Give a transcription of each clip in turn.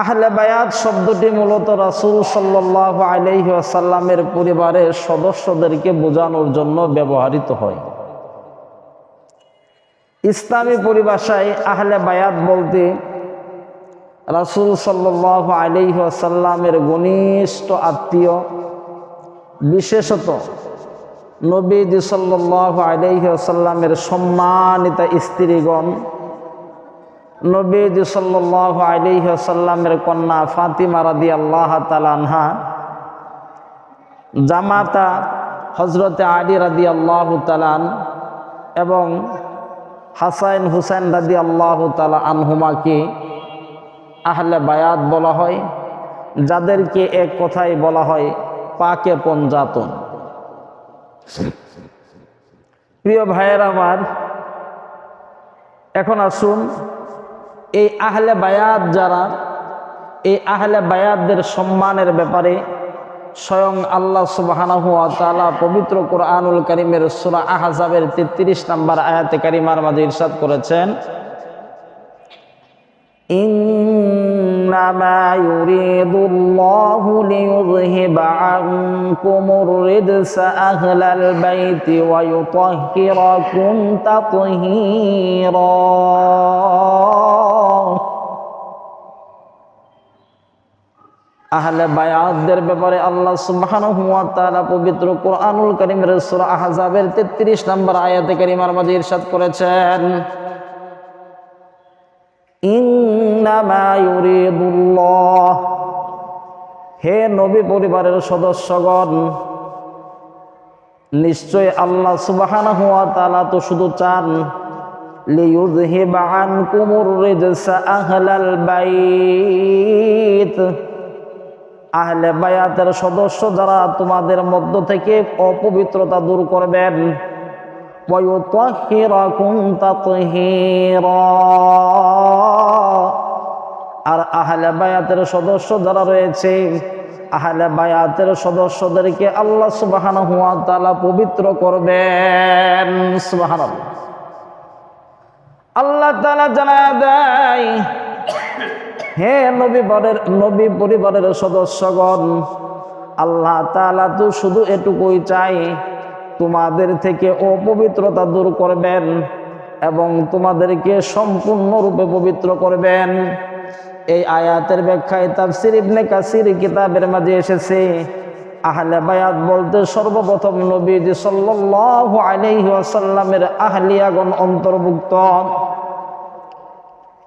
আহলে বায়াত শব্দটি মূলত রাসূল সাল্লাল্লাহু আলাইহি ওয়াসাল্লামের পরিবারের সদস্যদেরকে বোঝানোর জন্য ব্যবহৃত হয়। ইসলামী পরিভাষায় আহলে বায়াত বলতে রাসূল সাল্লাল্লাহু আলাইহি ওয়াসাল্লামের ঘনিষ্ঠ আত্মীয়, বিশেষত নবীজি সাল্লাল্লাহু আলাইহি ওয়াসাল্লামের সম্মানিত স্ত্রীগণ নবীজি সাল্লাল্লাহু আলাইহি ওয়াসাল্লামের কন্যা ফাতিমা রাদিয়াল্লাহু তাআলা আনহা, জামাতা হযরতে আলী রাদিয়াল্লাহু তালান এবং হাসাইন হুসাইন রাদিয়াল্লাহু তাআলা আনহুমাকে আহলে বায়াত বলা হয়, যাদেরকে এক কথায় বলা হয় পাকে পঞ্জাতন। প্রিয় ভাইয়ের আমার, এখন আসুন এই আহলে বায়াত যারা এই আহলে বায়াতদের সম্মানের ব্যাপারে স্বয়ং আল্লাহ সুবাহানাহু তাআলা পবিত্র কোরআনুল করিমের সূরা আহজাবের 33 নম্বর আয়াতে কারিমার মাঝে ইরশাদ করেছেন إنما يريد الله ليذهب عنكم الرجس أهل البيت ويطهركم تطهيرا আহলে বায়াতদের ব্যাপারে আল্লাহ সুবহানাহু ওয়া তাআলা পবিত্র কোরআনুল কারীমের সূরা আহজাবের 33 নম্বর আয়াতে কারিমার মাঝে ইরশাদ করেছেন। ইন্নামা ইউরিদুল্লাহ। হে নবী পরিবারের সদস্যগণ নিশ্চয় আল্লাহ সুবহানাহু ওয়া তাআলা তো শুধু চান। লিইউযহিবা আনকুমুর রিজসা আহলাল বাইত আহলে বায়াতের সদস্য যারা তোমাদের মধ্য থেকে অপবিত্রতা দূর করবেন ويطهركم تطهيرا আর আহলে বায়াতের সদস্য যারা রয়েছে আহলে বায়াতের সদস্যদেরকে আল্লাহ সুবহানাহু ওয়া তাআলা পবিত্র করবেন সুবহানাল্লাহ আল্লাহ তাআলা জানায় দেয়, হে নবী পরের নবী পরিবারের সদস্যগণ, আল্লাহ তালা তো শুধু এটুকুই চাই, তোমাদের থেকে অপবিত্রতা দূর করবেন এবং তোমাদেরকে সম্পূর্ণরূপে পবিত্র করবেন। এই আয়াতের ব্যাখ্যায় তাফসির ইবনে কাসির কিতাবের মাঝে এসেছে আহলে বায়াত বলতে সর্বপ্রথম সাল্লাল্লাহু আলাইহি ওয়াসাল্লামের আহলিয়াগণ অন্তর্ভুক্ত।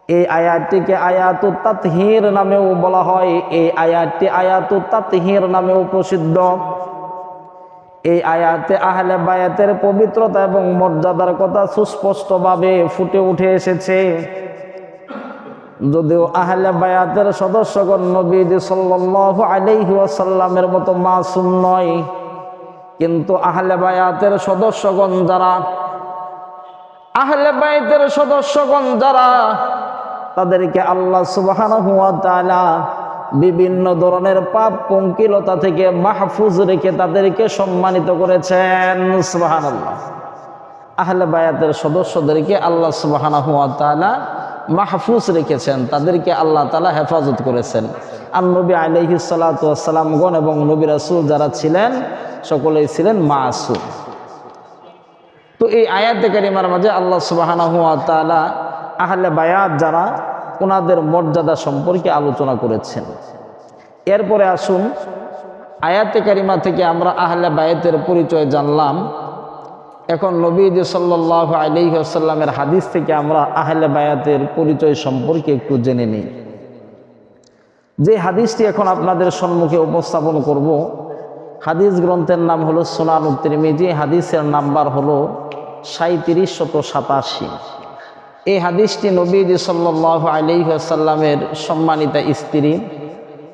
এই আয়াতটিকে আয়াতু তাতহির নামেও বলা হয়। এই আয়াতটি আয়াতু তাতহির নামেও প্রসিদ্ধ। এই আয়াতে আহলে বায়াতের পবিত্রতা এবং মর্যাদার কথা সুস্পষ্টভাবে ফুটে উঠে এসেছে। যদিও আহলে বায়াতের সদস্যগণ নবীজি সাল্লাল্লাহু আলাইহি মতো মাসুম নয়। কিন্তু আহলে বায়াতের সদস্যগণ যারা, আহলে বায়াতের সদস্যগণ যারা, তাদেরকে আল্লাহ সুবহানাহু ওয়া তাআলা বিভিন্ন ধরনের পাপ পঙ্কিলতা থেকে মাহফুজ রেখে তাদেরকে সম্মানিত করেছেন। সুবহানাল্লাহ। আহলে বায়াতের সদস্যদেরকে আল্লাহ সুবহানাহু ওয়া তাআলা মাহফুজ রেখেছেন, তাদেরকে আল্লাহ তাআলা হেফাজত করেছেন। আর নবী আলাইহিস সালাতু ওয়াসসালামগণ এবং নবী রাসুল যারা ছিলেন, সকলেই ছিলেন মাসুম। তো এই আয়াত কারিমার মাঝে আল্লাহ সুবহানাহু ওয়া তাআলা আহলে বায়াত যারা ওনাদের মর্যাদা সম্পর্কে আলোচনা করেছেন। এরপরে আসুন, আয়াতে কারিমা থেকে আমরা আহলে বায়াতের পরিচয় জানলাম। এখন নবীজি সাল্লাহ আলিহাসাল্লামের হাদিস থেকে আমরা আহলে বায়াতের পরিচয় সম্পর্কে একটু জেনে নিই। যে হাদিসটি এখন আপনাদের সম্মুখে উপস্থাপন করব, হাদিস গ্রন্থের নাম হলো সোনান উত্তিরমিজি, হাদিসের নাম্বার হলো সাঁত্রিশ শত সাতাশি। এই হাদিসটি নবীজি সাল্লাহ আলিহাসাল্লামের সম্মানিতা স্ত্রী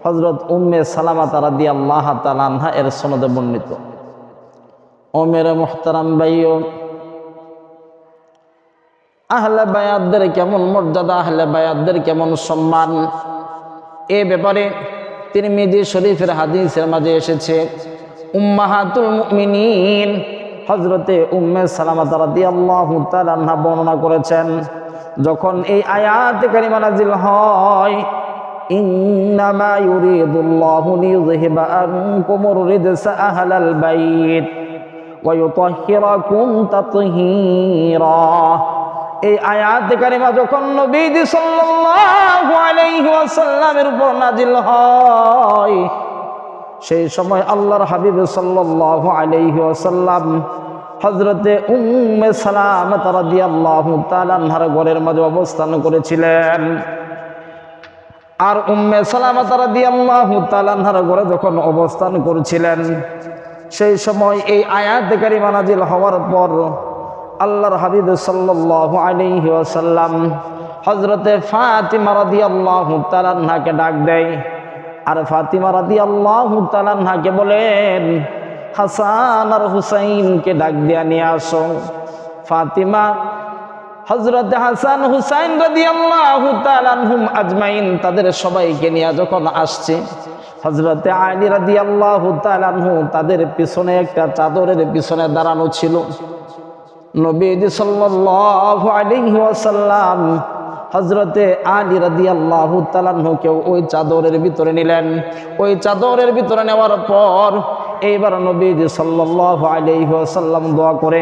হজরত উম্মে সালামা তারাদি আল্লাহ তালানহা এর সনদে বর্ণিত। ও মেরে মোহতারাম ভাইও। আহলে বায়াতদের কেমন মর্যাদা, আহলে বায়াতদের কেমন সম্মান? এ ব্যাপারে তিনি মেদি শরীফের হাদিসের মাঝে এসেছে, উম্মাহাতুল মুমিনিন হজরতে উম্মে আল্লাহ তার রান্না বর্ণনা করেছেন, যখন এই আয়াত কারি মানাজিল হয়, ইন্নামা ইউরিদুল্লাহু লিইযহিবা আনকুমুর রিজসা আহলাল বাইত। এই আয়াত কারিমা যখন নবীজি সাল্লাল্লাহু আলাইহি ওয়াসাল্লামের উপর নাজিল হয়, সেই সময় আল্লাহর হাবিব সাল্লাল্লাহু আলাইহি ওয়াসাল্লাম হযরতে উম্মে সালামা রাদিয়াল্লাহু তাআলা আনহার ঘরের মাঝে অবস্থান করেছিলেন। আর উম্মে সালামা রাদিয়াল্লাহু তাআলা আনহার ঘরে যখন অবস্থান করছিলেন সেই সময় এই আয়াত কারিমা নাজিল হওয়ার পর আল্লাহর হাবিব সাল্লাহ আলি ওসাল্লাম হজরতে ফাতিমা রাদি আল্লাহ তালান্নাকে ডাক দেয়। আর ফাতিমা রাদি আল্লাহ তালান্নাকে বলেন হাসান আর হুসাইনকে ডাক দিয়া নিয়ে আসো। ফাতিমা হজরত হাসান হুসাইন তাআলা আনহুম আজমাইন, তাদের সবাইকে নিয়ে যখন আসছে হজরতে আলী রাদিয়াল্লাহু তাআলা আনহু তাদের পিছনে একটা চাদরের পিছনে দাঁড়ানো ছিল। নবীজি ওয়াসাল্লাম হজরতে আলী রাদিয়াল্লাহু তাআলা আনহুকেও ওই চাদরের ভিতরে নিলেন। ওই চাদরের ভিতরে নেওয়ার পর এইবার নবীজি সাল্লাল্লাহু আলাইহি ওয়াসাল্লাম দোয়া করে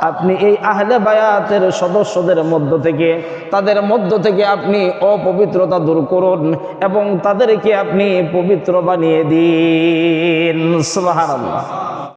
আপনি এই আহলে বায়াতের সদস্যদের মধ্য থেকে, তাদের মধ্য থেকে আপনি অপবিত্রতা দূর করুন এবং তাদেরকে আপনি পবিত্র বানিয়ে দিন। সুবহানাল্লাহ।